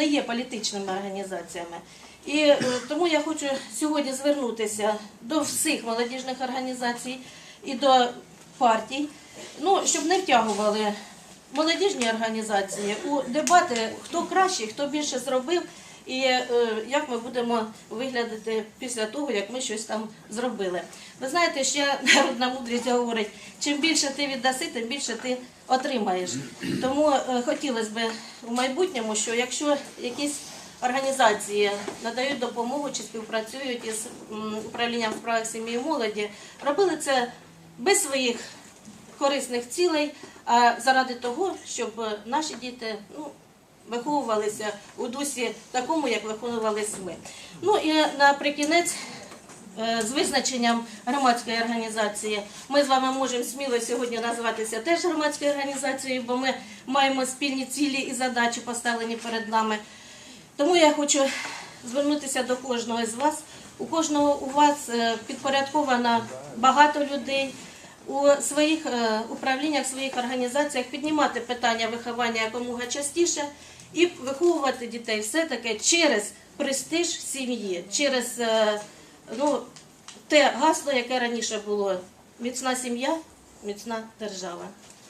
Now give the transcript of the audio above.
не є політичними організаціями. І е, тому я хочу сьогодні звернутися до всіх молодіжних організацій і до партій, ну, щоб не втягували молодіжні організації у дебати, хто краще, хто більше зробив, і е, як ми будемо виглядати після того, як ми щось там зробили. Ви знаєте, ще народна мудрість говорить, чим більше ти віддаси, тим більше ти отримаєш. Тому е, хотілося б у майбутньому, що якщо якісь організації надають допомогу чи співпрацюють із управлінням в справах сім'ї молоді, робили це без своїх корисних цілей, а заради того, щоб е, наші діти ну, виховувалися у дусі такому, як виховувалися ми. Ну і наприкінець. е, З визначенням громадської організації ми з вами можемо сміло сьогодні назватися теж громадською організацією, бо ми маємо спільні цілі і задачі поставлені перед нами. Тому я хочу звернутися до кожного з вас. У кожного у вас е, підпорядковано багато людей. У своїх е, управліннях, своїх організаціях піднімати питання виховання якомога частіше і виховувати дітей все-таки через престиж сім'ї, через е, ну, те гасло, яке раніше було міцна сім'я, міцна держава.